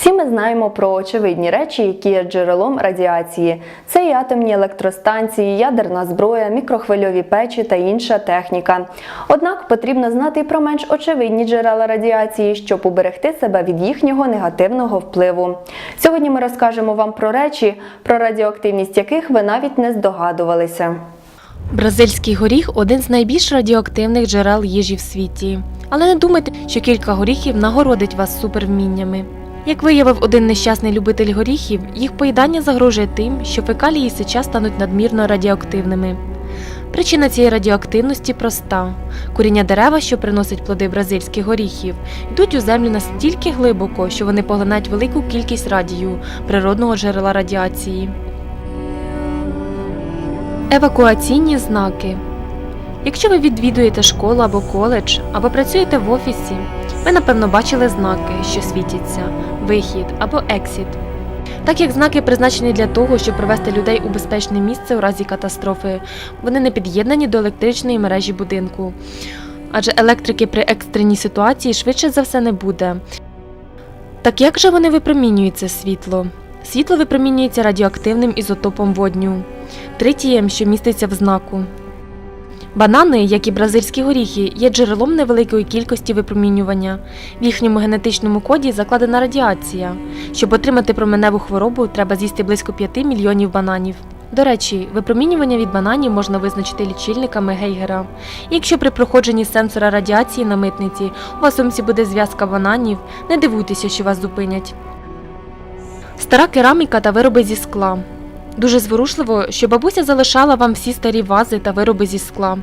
Всі ми знаємо про очевидні речі, які є джерелом радіації. Це і атомні електростанції, ядерна зброя, мікрохвильові печі та інша техніка. Однак потрібно знати і про менш очевидні джерела радіації, щоб уберегти себе від їхнього негативного впливу. Сьогодні ми розкажемо вам про речі, про радіоактивність яких ви навіть не здогадувалися. Бразильський горіх один з найбільш радіоактивних джерел їжі в світі. Але не думайте, що кілька горіхів нагородить вас супервміннями. Як виявив один нещасний любитель горіхів, їх поїдання загрожує тим, що фекалії і сеча стануть надмірно радіоактивними. Причина цієї радіоактивності проста: коріння дерева, що приносять плоди бразильських горіхів, йдуть у землю настільки глибоко, що вони поглинають велику кількість радію, природного джерела радіації. Евакуаційні знаки. Якщо ви відвідуєте школу або коледж, або працюєте в офісі, ви напевно бачили знаки, що світяться вихід або ексіт. Так як знаки призначені для того, щоб привести людей у безпечне місце у разі катастрофи, вони не під'єднані до електричної мережі будинку. Адже електрики при екстреній ситуації швидше за все не буде. Так як же вони випромінюють це світло? Світло випромінюється радіоактивним ізотопом водню тритієм, що міститься в знаку. Банани, як і бразильські горіхи, є джерелом невеликої кількості випромінювання. В їхньому генетичному коді закладена радіація. Щоб отримати променеву хворобу, треба з'їсти близько 5 мільйонів бананів. До речі, випромінювання від бананів можна визначити лічильниками Гейгера. Якщо при проходженні сенсора радіації на митниці у вас сумці буде зв'язка бананів, не дивуйтеся, що вас зупинять. Стара кераміка та вироби зі скла. Дуже зворушливо, що бабуся залишала вам всі старі вази та вироби зі скла.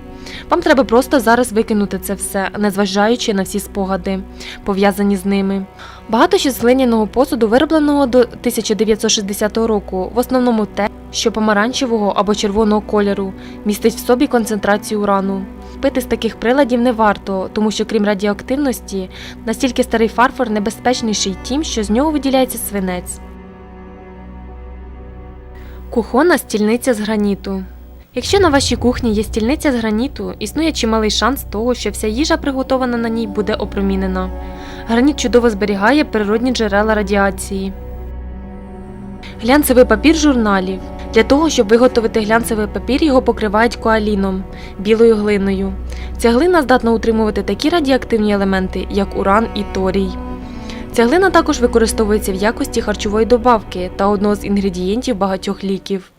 Вам треба просто зараз викинути це все, незважаючи на всі спогади, пов'язані з ними. Багато що з глиняного посуду, виробленого до 1960 року, в основному те, що помаранчевого або червоного кольору, містить в собі концентрацію урану. Пити з таких приладів не варто, тому що крім радіоактивності, настільки старий фарфор небезпечніший тим, що з нього виділяється свинець. Кухонна стільниця з граніту. Якщо на вашій кухні є стільниця з граніту, існує чималий шанс того, що вся їжа, приготована на ній, буде опромінена. Граніт чудово зберігає природні джерела радіації. Глянцевий папір журналів. Для того, щоб виготовити глянцевий папір, його покривають коаліном білою глиною. Ця глина здатна утримувати такі радіоактивні елементи, як уран і торій. Ця глина також використовується в якості харчової добавки та одного з інгредієнтів багатьох ліків.